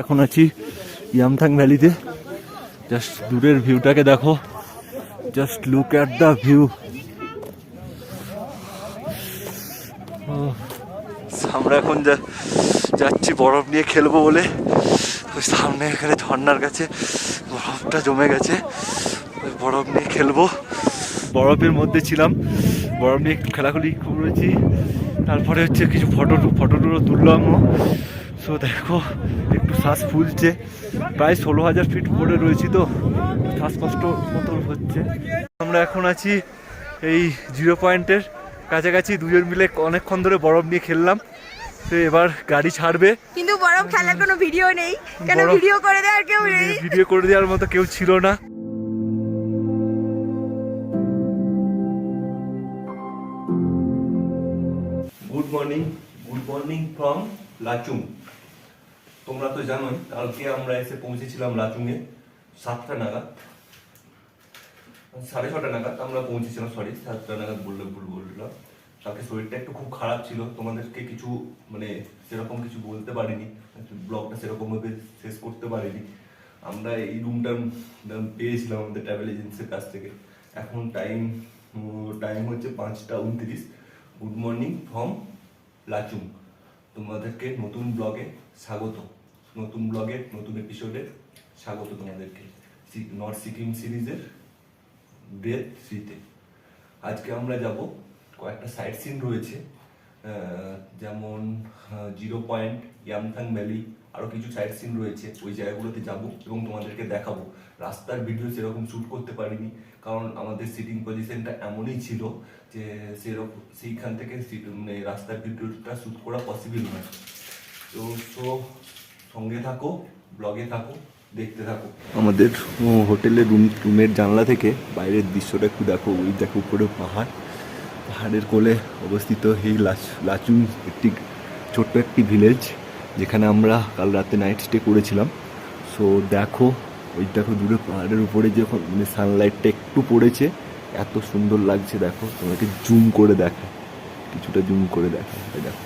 এখন আছি ইয়ামথাং ভ্যালিতে। জাস্ট দূরের ভিউটাকে দেখো। Just look at the view আমরা এখন যাচ্ছি বরফ নিয়ে খেলব বলে। ওই সামনে এখানে ঝর্নার কাছে। বরফটা জমে গেছে। ওই বরফ নিয়ে খেলব। বরফের মধ্যে ছিলাম। বরফ নিয়ে খেলাখুলি করেছি। তারপরে হচ্ছে কিছু ফটো ফটো টুটো তুললাম। সো দেখো একটু শ্বাস ফুলছে। প্রায় ষোলো হাজার ফিট উপরে রয়েছি তো শ্বাসকষ্ট মতো হচ্ছে। আমরা এখন আছি এই জিরো পয়েন্টের কাছাকাছি দুজন মিলে অনেকক্ষণ ধরে বরফ নিয়ে খেললাম। তো এবার গাড়ি ছাড়বে। কিন্তু বরফ খেলার কোনো ভিডিও নেই। কেন ভিডিও করে দেওয়ার কেউ নেই? ভিডিও করে দেওয়ার মতো কেউ ছিল না। Good morning good morning from Lachung. তোমরা তো জানোই, কালকে আমরা এসে পৌঁছেছিলাম লাচুংয়ে সাতটা নাগাদ। সাড়ে ছটা নাগাদ আমরা পৌঁছেছিলাম সরি সাতটা নাগাদ বললে ভুল বললাম। কালকে শরীরটা একটু খুব খারাপ ছিল, তোমাদেরকে কিছু মানে সেরকম কিছু বলতে পারিনি, ব্লগটা সেরকম ভাবে শেষ করতে পারিনি। আমরা এই রুমটা পেয়েছিলাম আমাদের ট্রাভেল এজেন্সির কাছ থেকে। এখন টাইম টাইম হচ্ছে পাঁচটা উনত্রিশ। Good morning from Lachung. তোমাদেরকে নতুন ব্লগে স্বাগত। নতুন ব্লগে, নতুন এপিসোডে স্বাগত তোমাদেরকে। নর্থ সিকিম সিরিজের ডেথ থ্রিতে আজকে আমরা যাব, কয়েকটা সাইট সিন রয়েছে যেমন জিরো পয়েন্ট ইয়ামথাং ভ্যালি আরও কিছু সাইট সিন রয়েছে, ওই জায়গাগুলোতে যাব এবং তোমাদেরকে দেখাবো। রাস্তার ভিডিও সেরকম শ্যুট করতে পারিনি, কারণ আমাদের সিটিং পজিশনটা এমনই ছিল যে সেরকম সেইখান থেকে মানে রাস্তার ভিডিওটা শ্যুট করা পসিবল নয়। তো তো সঙ্গে থাকো ব্লগে থাকো, দেখতে থাকো। আমাদের হোটেলের রুম রুমের জানলা থেকে বাইরের দৃশ্যটা একটু দেখো, ওই দেখো উপরে পাহাড়। পাহাড়ের কোলে অবস্থিত এই লাচুং একটি ছোট্ট একটি ভিলেজ যেখানে আমরা কাল রাতে নাইট স্টে করেছিলাম। সো দেখো, ওই দেখো দূরে পাহাড়ের উপরে যখন মানে সানলাইটটা একটু পড়েছে, এত সুন্দর লাগছে, দেখো। তোমাকে জুম করে দেখো কিছুটা জুম করে দেখো। দেখো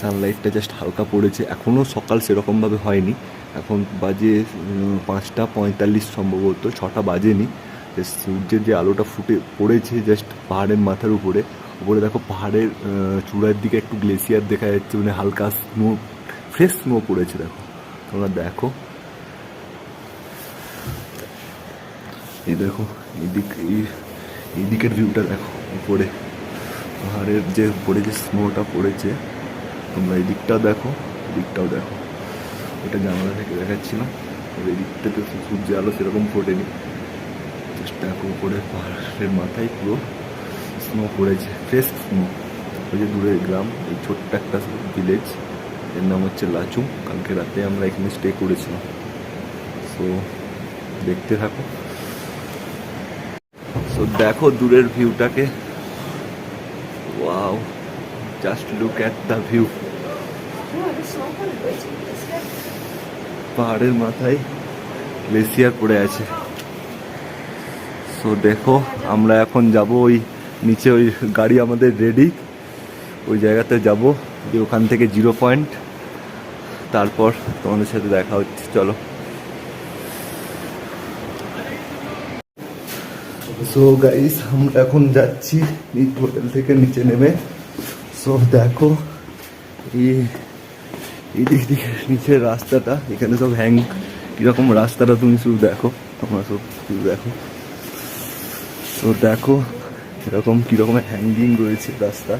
সানলাইটটা জাস্ট হালকা পড়েছে। এখনও সকাল সেরকমভাবে হয়নি। এখন বাজে পাঁচটা পঁয়তাল্লিশ সম্ভবত, ছটা বাজেনি। সূর্যের যে আলোটা ফুটে পড়েছে জাস্ট পাহাড়ের মাথার উপরে উপরে দেখো পাহাড়ের চূড়ার দিকে একটু গ্লেসিয়ার দেখা যাচ্ছে মানে হালকা স্নো ফ্রেশ স্নো পড়েছে, দেখো। তোমরা দেখো। এই দেখো এইদিক এই এইদিকের ভিউটা দেখো, উপরে। পাহাড়ের যে উপরে যে স্নোটা পড়েছে, তোমরা এই দিকটাও দেখো, এদিকটাও দেখো। এটা জানালা থেকে দেখাচ্ছিলাম। আর এই দিকটা তো সূর্যের আলো সেরকম ফোটেনি। দেখো, উপরে পাহাড়ের মাথায় পুরো স্নো পড়েছে ফ্রেশ স্নো ওই যে দূরের গ্রাম, এই ছোট্ট একটা ভিলেজ এর নাম হচ্ছে লাচু কালকে রাতে আমরা এখানে স্টে করেছিলাম। সো দেখতে থাকো। সো দেখো দূরের ভিউটাকে wow just look at the view পাহাড়ের মাথায় গ্লেসিয়ার পড়ে আছে। সো দেখো, আমরা এখন যাব ওই নিচে ওই গাড়ি আমাদের রেডি ওই জায়গাতে যাব। যে ওখান থেকে জিরো পয়েন্ট তারপর তোমাদের সাথে দেখা হচ্ছে, চলো। সো গাইস আমরা এখন যাচ্ছি এই হোটেল থেকে নিচে নেমে। সো দেখো, এই দিক দিকে নিচের রাস্তাটা, এখানে সব হ্যাং কীরকম রাস্তাটা তুমি শুধু দেখো, তোমরা সব শুধু দেখো। তো দেখো, এরকম কীরকম হ্যাঙ্গিং রয়েছে রাস্তা।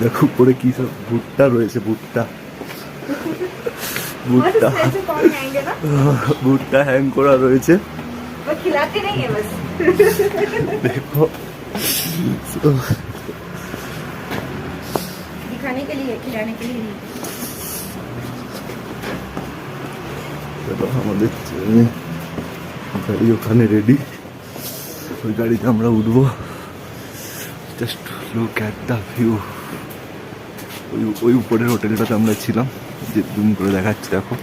দেখো উপরে কি সব ভুট্টা রয়েছে ভুট্টা ভুট্টা कौन आएंगे ना ভুট্টা হ্যাং করা রয়েছে वो खिलाते नहीं है बस দেখো So, दिखाने के लिए खिलाने के लिए नहीं চলো আমাদের ট্রেনে গাড়ি ওখানে রেডি ওই গাড়িতে আমরা উঠবো। Just look at the view ওই ওই উপরের হোটেলটাতে আমরা ছিলাম। যে দুম করে দেখাচ্ছি, দেখো।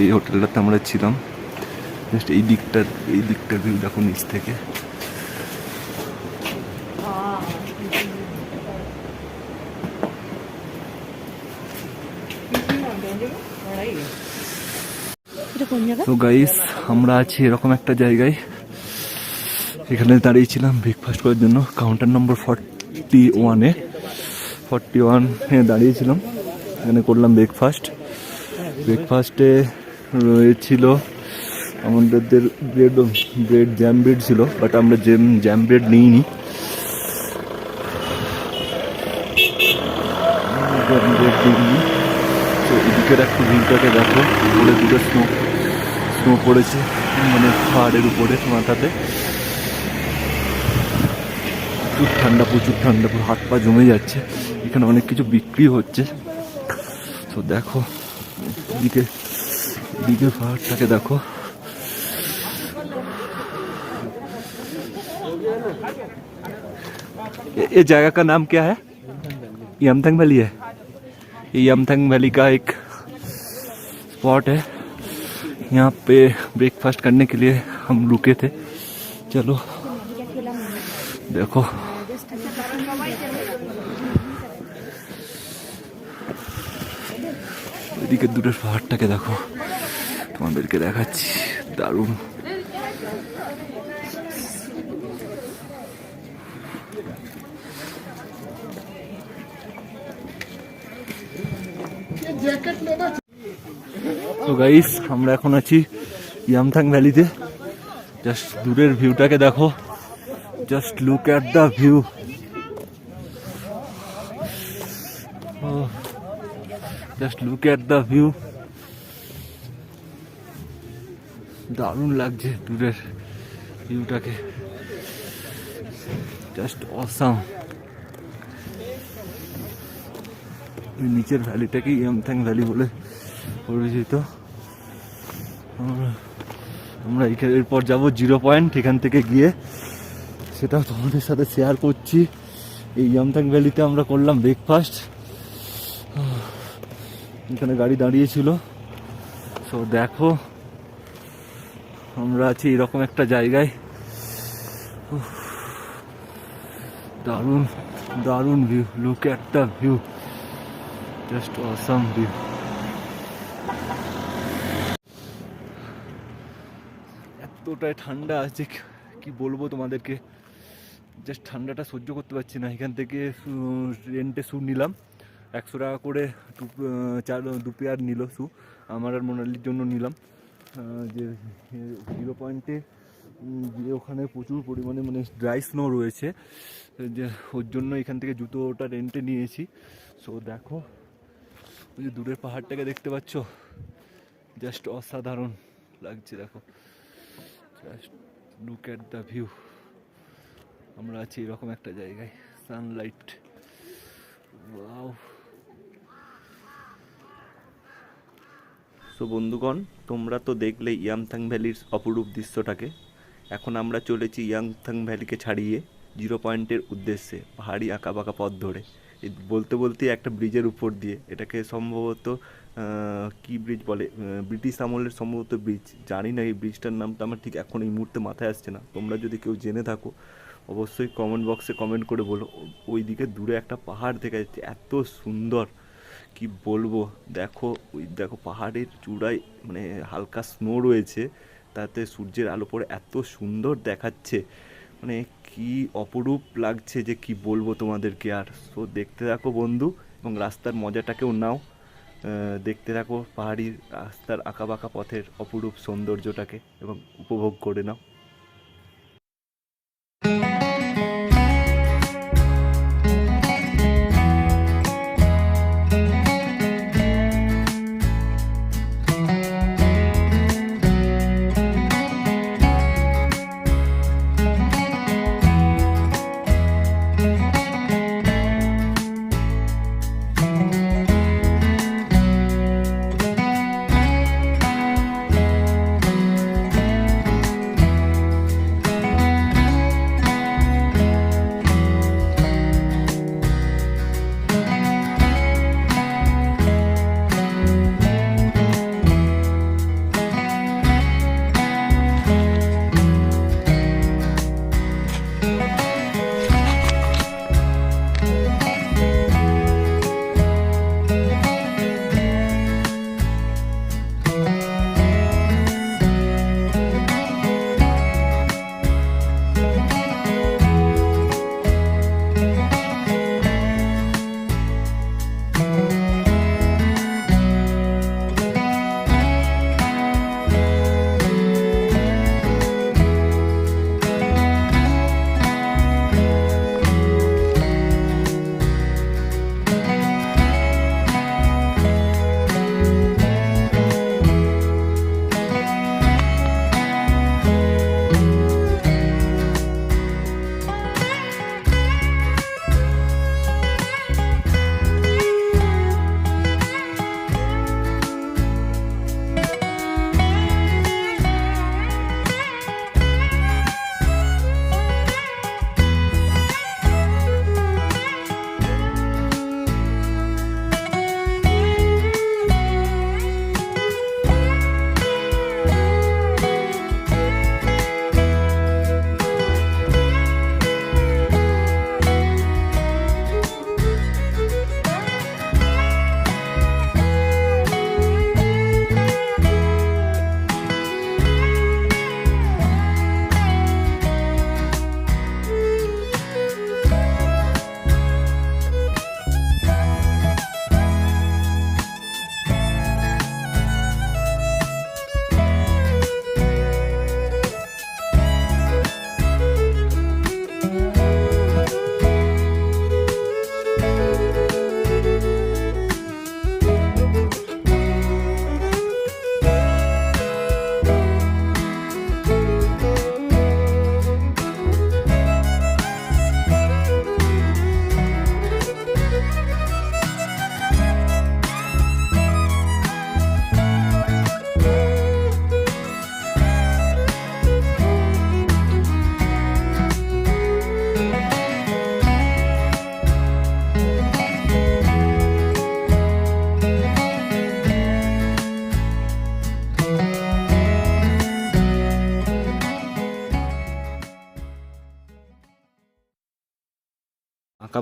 এই হোটেলটাতে আমরা ছিলাম। জাস্ট এই দিকটার এই দিকটার ভিউ দেখো নিচ থেকে। তো গাইস আমরা আছি এরকম একটা জায়গায়। এখানে দাঁড়িয়েছিলাম ব্রেকফাস্ট করার জন্য কাউন্টার নম্বর ফর্টি ওয়ানে ফর্টি ওয়ানে দাঁড়িয়েছিলাম। এখানে করলাম ব্রেকফাস্ট ব্রেকফাস্টে রয়েছিল আমাদের ব্রেড ব্রেড জ্যাম ব্রেড ছিল বাট আমরা জ্যাম জ্যাম ব্রেড নিইনি। তো এদিকের একটু ভিউটাকে দেখো উপরে দুটো স্নো স্নো পড়েছে মানে পাহাড়ের উপরে মাথাতে প্রচুর ঠান্ডা প্রচুর ঠান্ডা পুরো হাত পা জমে যাচ্ছে এখানে অনেক কিছু বিক্রি হচ্ছে তো দেখো এদিকে এদিকে পাহাড়টাকে দেখো ये ये जगह का नाम क्या है यमथंग वैली है ये यमथंग वैली का एक स्पॉट है यहाँ पे ब्रेकफास्ट करने के लिए हम रुके थे चलो देखो এদিকে দূরের পাহাড়টাকে দেখো তোমাদেরকে দেখাচ্ছি দারুণ গাইস আমরা এখন আছি ইয়ামথাং ভ্যালিতে জাস্ট দূরের ভিউটাকে দেখো। Just look at the view just look at the view দারুণ লাগছে দূরের ভিউটাকে জাস্ট অসাম নিচের ভ্যালিটাকে ইয়ামথাং ভ্যালি বলে পরিচিত। আমরা এরপর যাব জিরো পয়েন্ট, এখান থেকে গিয়ে সেটাও তোমাদের সাথে শেয়ার করছি। এই ইয়ামথাং ভ্যালিতে আমরা করলাম ব্রেকফাস্ট এখানে গাড়ি দাঁড়িয়েছিল। সো দেখো, আমরা আছি এরকম একটা জায়গায়। দারুণ দারুণ ভিউ লুক একটা ভিউ জাস্ট অসাম ভিউ এতটাই ঠান্ডা আছে কি- বলব তোমাদেরকে? জাস্ট ঠান্ডাটা সহ্য করতে পারছি না। এখান থেকে রেন্টে স্যু নিলাম। একশো টাকা করে দু চার, দু পেয়ার নিল শু আমার আর মোনালির জন্য নিলাম। যে জিরো পয়েন্টে যে ওখানে প্রচুর পরিমাণে মানে ড্রাই স্নো রয়েছে। যে, ওর জন্য এখান থেকে জুতোটা রেন্টে নিয়েছি। সো দেখো, ওই যে দূরের পাহাড়টাকে দেখতে পাচ্ছ? জাস্ট অসাধারণ লাগছে, দেখো। Just look at the view আমরা আছি এরকম একটা জায়গায় সানলাইট ওয়াও সো বন্ধুগণ, তোমরা তো দেখলে ইয়ামথাং ভ্যালির অপরূপ দৃশ্যটাকে। এখন আমরা চলেছি ইয়াংথাং ভ্যালিকে ছাড়িয়ে জিরো পয়েন্টের উদ্দেশ্যে পাহাড়ি আঁকা বাঁকা পথ ধরে। বলতে বলতে একটা ব্রিজের উপর দিয়ে, এটাকে সম্ভবত কি ব্রিজ বলে? ব্রিটিশ আমলের সম্ভবত ব্রিজ জানি না এই ব্রিজটার নামটা, আমার ঠিক এখন এই মুহূর্তে মাথায় আসছে না। তোমরা যদি কেউ জেনে থাকো, অবশ্যই কমেন্ট বক্সে কমেন্ট করে বলো। ওই দিকে দূরে একটা পাহাড় দেখা যাচ্ছে, এত সুন্দর। কি বলব? দেখো, ওই দেখো পাহাড়ের চূড়ায় মানে হালকা স্নো রয়েছে, তাতে সূর্যের আলো পড়ে, এত সুন্দর দেখাচ্ছে। মানে কি অপরূপ লাগছে যে কি বলব তোমাদেরকে। আর সো দেখতে থাকো বন্ধু, এবং রাস্তার মজাটাকেও নাও। দেখতে থাকো পাহাড়ি রাস্তার আঁকাবাঁকা পথের অপরূপ সৌন্দর্যটাকে, এবং উপভোগ করে নাও।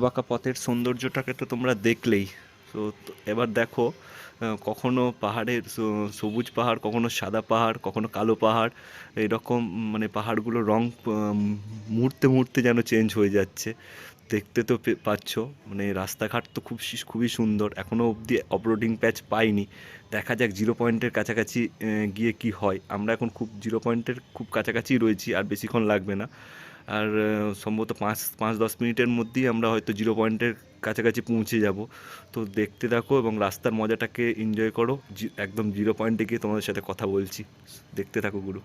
আঁকাবাঁকা পথের সৌন্দর্যটাকে তো তোমরা দেখলেই। তো এবার দেখো কখনো পাহাড়ের সবুজ পাহাড়, কখনো সাদা পাহাড়, কখনো কালো পাহাড়, এরকম মানে পাহাড়গুলোর রং মুহূর্তে মুহূর্তে যেন চেঞ্জ হয়ে যাচ্ছে। দেখতে তো পাচ্ছ মানে রাস্তাঘাট তো খুব খুবই সুন্দর। এখনও অবধি অফরোডিং প্যাচ পাইনি। দেখা যাক জিরো পয়েন্টের কাছাকাছি গিয়ে কি হয়। আমরা এখন খুব জিরো পয়েন্টের খুব কাছাকাছি রয়েছি, আর বেশিক্ষণ লাগবে না। আর সম্ভবত পাঁচ পাঁচ, দশ মিনিটের মধ্যেই আমরা হয়তো জিরো পয়েন্টের কাছাকাছি পৌঁছে যাব। তো দেখতে থাকো এবং রাস্তার মজাটাকে এনজয় করো। একদম জিরো পয়েন্টে গিয়ে তোমাদের সাথে কথা বলছি। দেখতে থাকো গুরু।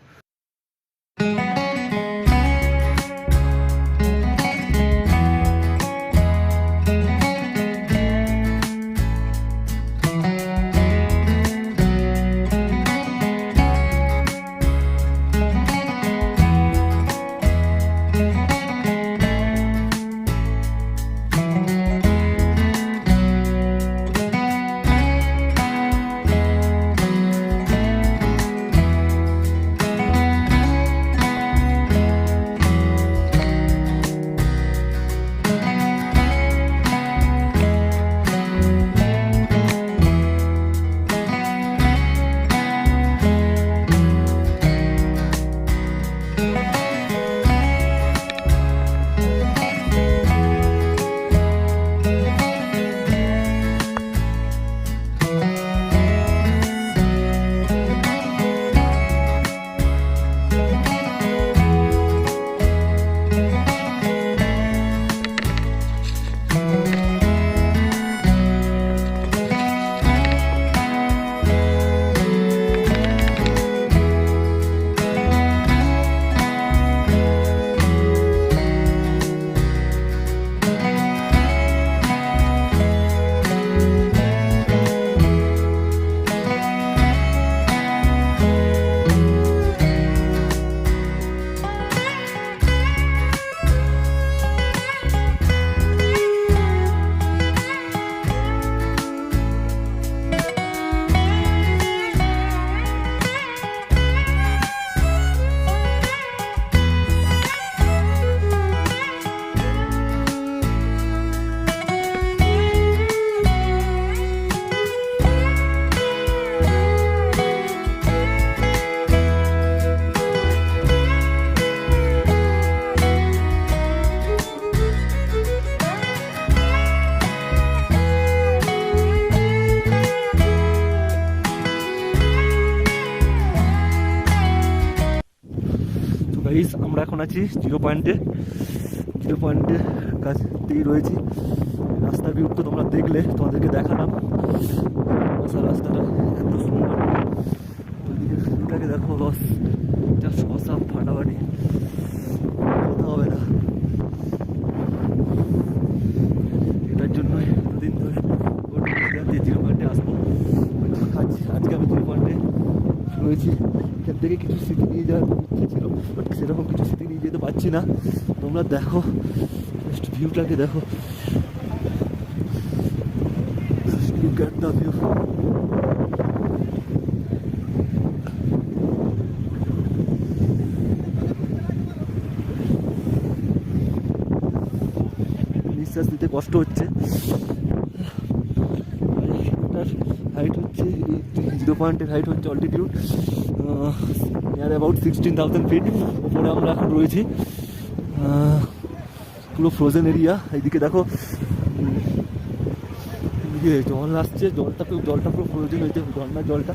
গাইস, আমরা এখন আছি জিরো পয়েন্টে। জিরো পয়েন্টের কাছেই রয়েছি। রাস্তার ভিউ তো তোমরা দেখলে, তোমাদেরকে দেখালাম। আসার রাস্তাটা এত সুন্দর। ওইদিকে ভিউটাকে দেখো বস যা শশা, ফাটাফাটি কথা হবে না এটার জন্যই দুদিন ধরে ওটা জিরো পয়েন্টে আসব আজ আজকে আমি জিরো পয়েন্টে রয়েছি এখান থেকে কিছু স্মৃতি নিয়ে যাওয়ার ইচ্ছে ছিল বাট সেরকম কিছু স্মৃতি নিয়ে যেতে পারছি না। তোমরা দেখো জাস্ট ভিউটাকে দেখো। The নিঃশ্বাস নিতে কষ্ট হচ্ছে। হাইট হচ্ছে জিরো পয়েন্টের হাইট হচ্ছে altitude near about sixteen thousand feet ওপরে আমরা এখন রয়েছি পুরো ফ্রোজেন এরিয়া এইদিকে দেখো এদিকে জল আসছে, জলটা জলটা পুরো ফ্রোজেন হয়েছে ঝর্নার জলটা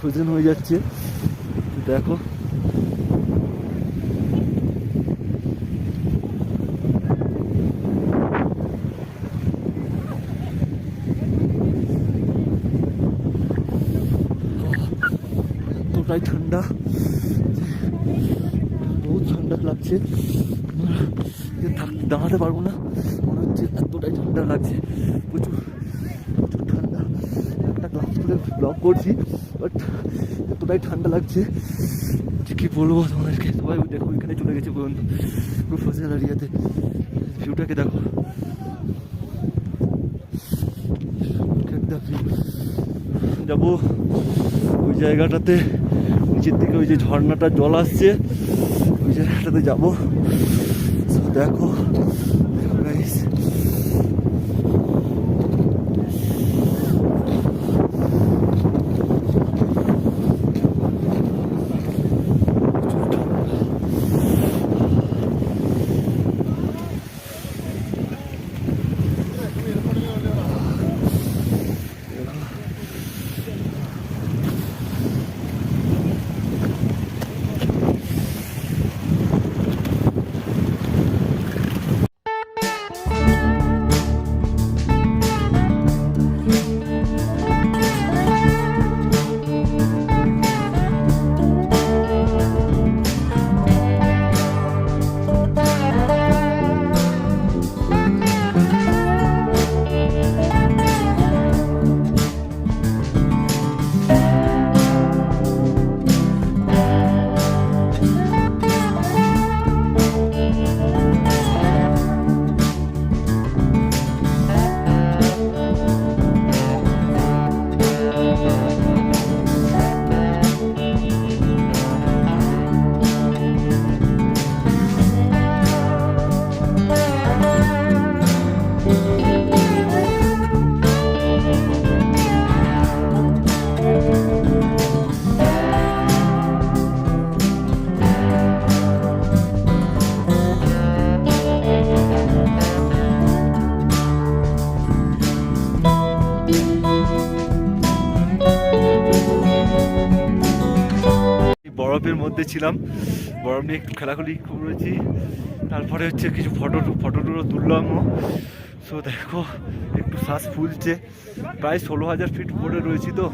ফ্রোজেন হয়ে যাচ্ছে, দেখো এতটাই ঠান্ডা। বহুত ঠান্ডা লাগছে। দাঁড়াতে পারব না। মনে হচ্ছে এতটাই ঠান্ডা লাগছে। প্রচুর প্রচুর ঠান্ডা। একটা ক্লাস করে ব্লগ করছি বাট এতটাই ঠান্ডা লাগছে। যে কী বলব তোমাদেরকে? সবাই দেখো ওইখানে চলে গেছে পর্যন্ত পুরো ফসল এরিয়াতে ভিউটাকে দেখো। যাব ওই জায়গাটাতে। নিচের দিকে ওই যে ঝর্ণাটা জল আসছে ওই জায়গাটাতে যাব। দেখো মধ্যে ছিলাম। বরফ নিয়ে একটু খেলাখুলি করেছি। তারপরে হচ্ছে কিছু ফটো ফটো টুটো তুললাম সো দেখো, একটু শ্বাস ফুলছে। প্রায় ষোলো হাজার ফিট উপরে রয়েছি তো।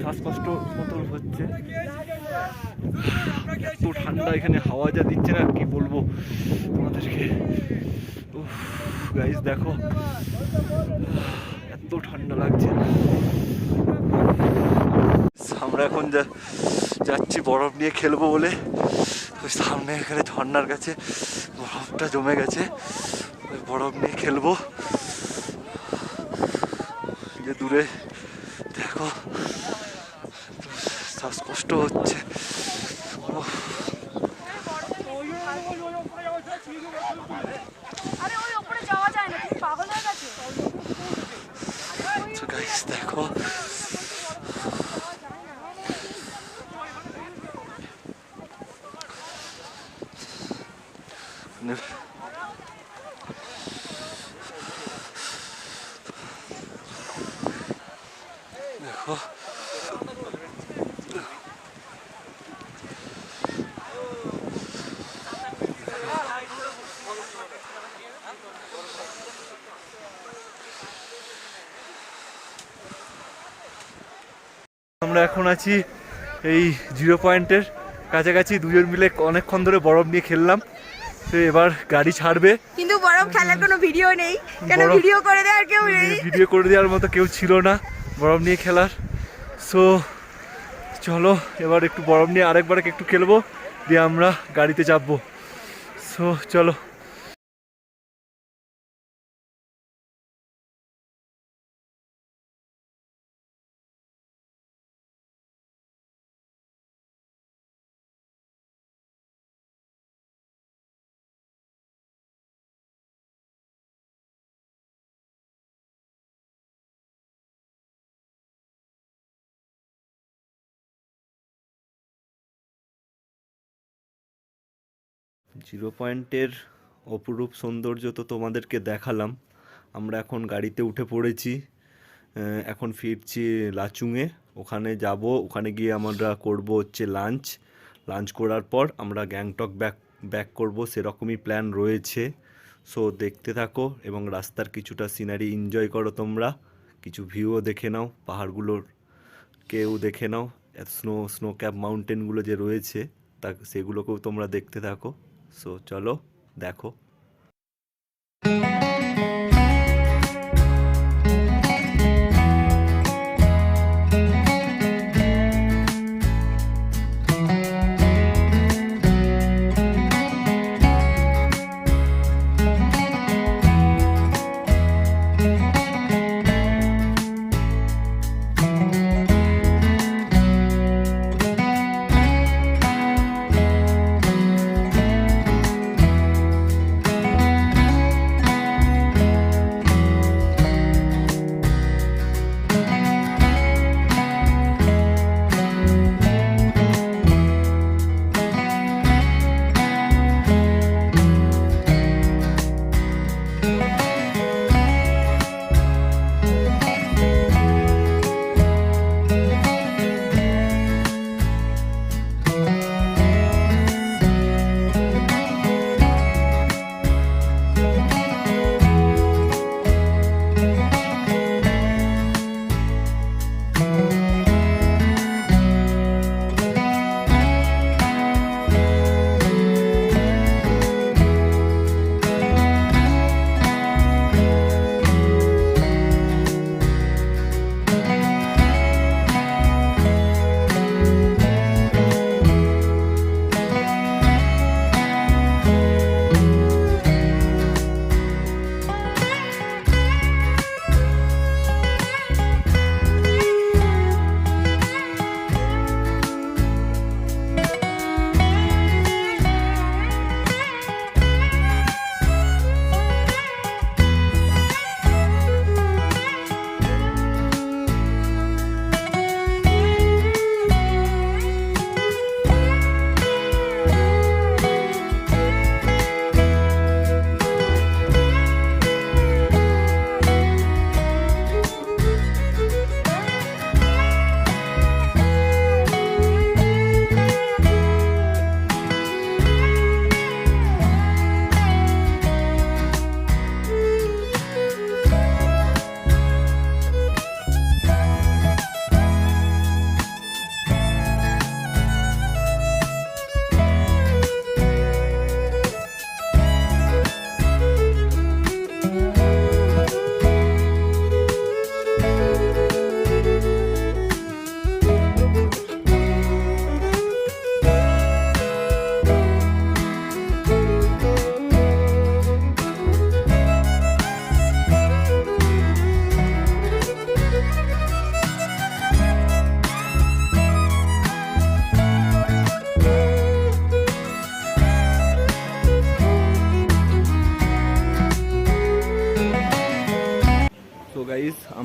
শ্বাসকষ্ট মতো হচ্ছে। এত ঠান্ডা এখানে হাওয়া যা দিচ্ছে না, কি বলব তোমাদেরকে? গাইস দেখো। এত ঠান্ডা লাগছে। আমরা এখন যা যাচ্ছি বরফ নিয়ে খেলব বলে। ওই সামনে এখানে ঝর্নার কাছে বরফটা জমে গেছে। ওই বরফ নিয়ে খেলব। যে দূরে দেখো শ্বাসকষ্ট হচ্ছে। উফ, আরে ওই ওপরে যাওয়া যায় না তুমি পাগল হয়ে গেছো তো গাইস দেখো মানে দেখো আমরা এখন আছি এই জিরো পয়েন্টের কাছাকাছি দুজন মিলে অনেকক্ষণ ধরে বরফ নিয়ে খেললাম। তো এবার গাড়ি ছাড়বে। কিন্তু বরফ খেলার কোনো ভিডিও নেই। কেন ভিডিও করে দেওয়ার কেউ নেই। ভিডিও করে দেওয়ার মতো কেউ ছিল না বরফ নিয়ে খেলার। সো চলো এবার একটু বরফ নিয়ে আরেকবার একটু খেলব দিয়ে আমরা গাড়িতে চাপবো। সো চলো। জিরো পয়েন্টের অপরূপ সৌন্দর্য তো তোমাদেরকে দেখালাম। আমরা এখন গাড়িতে উঠে পড়েছি এখন ফিরছি লাচুংয়ে ওখানে যাব, ওখানে গিয়ে আমরা করব হচ্ছে লাঞ্চ। লাঞ্চ করার পর আমরা গ্যাংটক ব্যাক ব্যাক করব, সেরকমই প্ল্যান রয়েছে। সো দেখতে থাকো এবং রাস্তার কিছুটা সিনারি এনজয় করো তোমরা। কিছু ভিউও দেখে নাও, পাহাড়গুলোর কেউ দেখে নাও। স্নো স্নো ক্যাপ মাউন্টেনগুলো যে রয়েছে, তা সেগুলোকেও তোমরা দেখতে থাকো। সো চলো দেখো।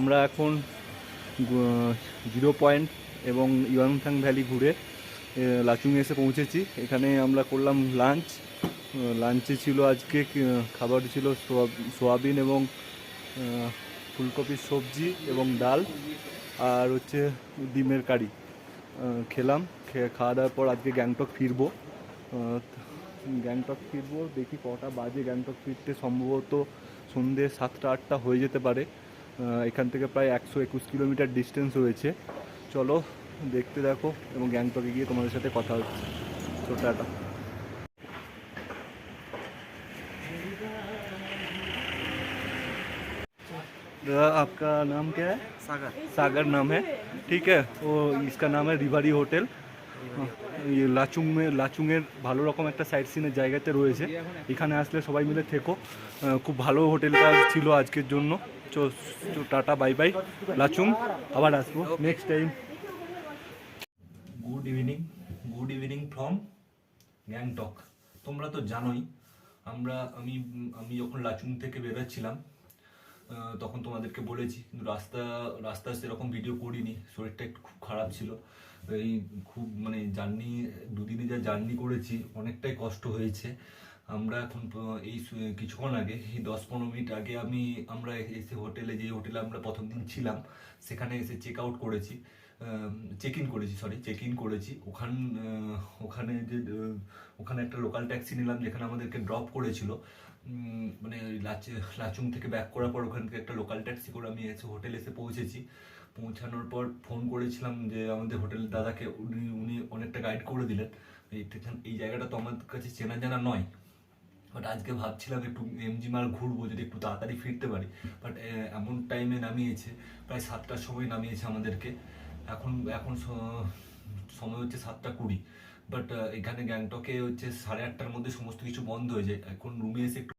আমরা এখন জিরো পয়েন্ট এবং ইয়ংথাং ভ্যালি ঘুরে এ, লাচুংয়ে এসে পৌঁছেছি। এখানে আমরা করলাম লাঞ্চ লাঞ্চে ছিল আজকে খাবার ছিল সোয়া- সোয়াবিন এবং ফুলকপির সবজি এবং ডাল আর হচ্ছে ডিমের কারি। খেলাম খাওয়া দাওয়ার পর আজকে গ্যাংটক ফিরবো। গ্যাংটক ফিরবো দেখি কটা বাজে গ্যাংটক ফিরতে সম্ভবত সন্ধ্যে সাতটা আটটা হয়ে যেতে পারে। এখান থেকে প্রায় একশো একুশ কিলোমিটার ডিস্টেন্স রয়েছে চলো দেখতে দেখো এবং গ্যাংটকে গিয়ে তোমাদের সাথে কথা হচ্ছে ছোটাটা दादा आपका नाम क्या है सागर सागर नाम है ठीक है वो इसका नाम है रिवारी হোটেল ये লাচুং মে লাচুংয়ের ভালো রকম একটা সাইট সিনের জায়গাতে রয়েছে এখানে আসলে সবাই মিলে থেকো আহ, খুব ভালো হোটেলটা ছিল আজকের জন্য চো টাটা, বাই বাই, লাচুং, আবার আসব next time good evening good evening from Gangtok তোমরা তো জানোই, আমরা, আমি আমি যখন লাচুং থেকে বেরোচ্ছিলাম তখন তোমাদেরকে বলেছি, কিন্তু রাস্তা রাস্তা সেরকম ভিডিও করিনি, শরীরটা একটু খুব খারাপ ছিল। এই খুব মানে জার্নি দুদিনে যা জার্নি করেছি, অনেকটাই কষ্ট হয়েছে। আমরা এখন এই কিছুক্ষণ আগে, এই দশ পনেরো মিনিট আগে আমি, আমরা এসে হোটেলে যে হোটেলে আমরা প্রথম দিন ছিলাম, সেখানে এসে চেক আউট করেছি চেক ইন করেছি সরি চেক ইন করেছি। ওখান ওখানে যে ওখানে একটা লোকাল ট্যাক্সি নিলাম, যেখানে আমাদেরকে ড্রপ করেছিল। মানে লাচ- লাচুং থেকে ব্যাক করার পর ওখান থেকে একটা লোকাল ট্যাক্সি করে আমি এসে হোটেলে এসে পৌঁছেছি। পৌঁছানোর পর ফোন করেছিলাম যে, আমাদের হোটেল দাদাকে, উনি উনি অনেকটা গাইড করে দিলেন। এই জায়গাটা তো আমার কাছে চেনা জানা নয়। বাট আজকে ভাবছিলাম একটু এমজি মাল ঘুরবো, যদি একটু তাড়াতাড়ি ফিরতে পারি। বাট এমন টাইমে নামিয়েছে, প্রায় সাতটার সময় নামিয়েছে আমাদেরকে। এখন এখন সময় হচ্ছে সাতটা কুড়ি। বাট এখানে গ্যাংটকে হচ্ছে সাড়ে আটটার মধ্যে সমস্ত কিছু বন্ধ হয়ে যায়। এখন রুমে এসে একটু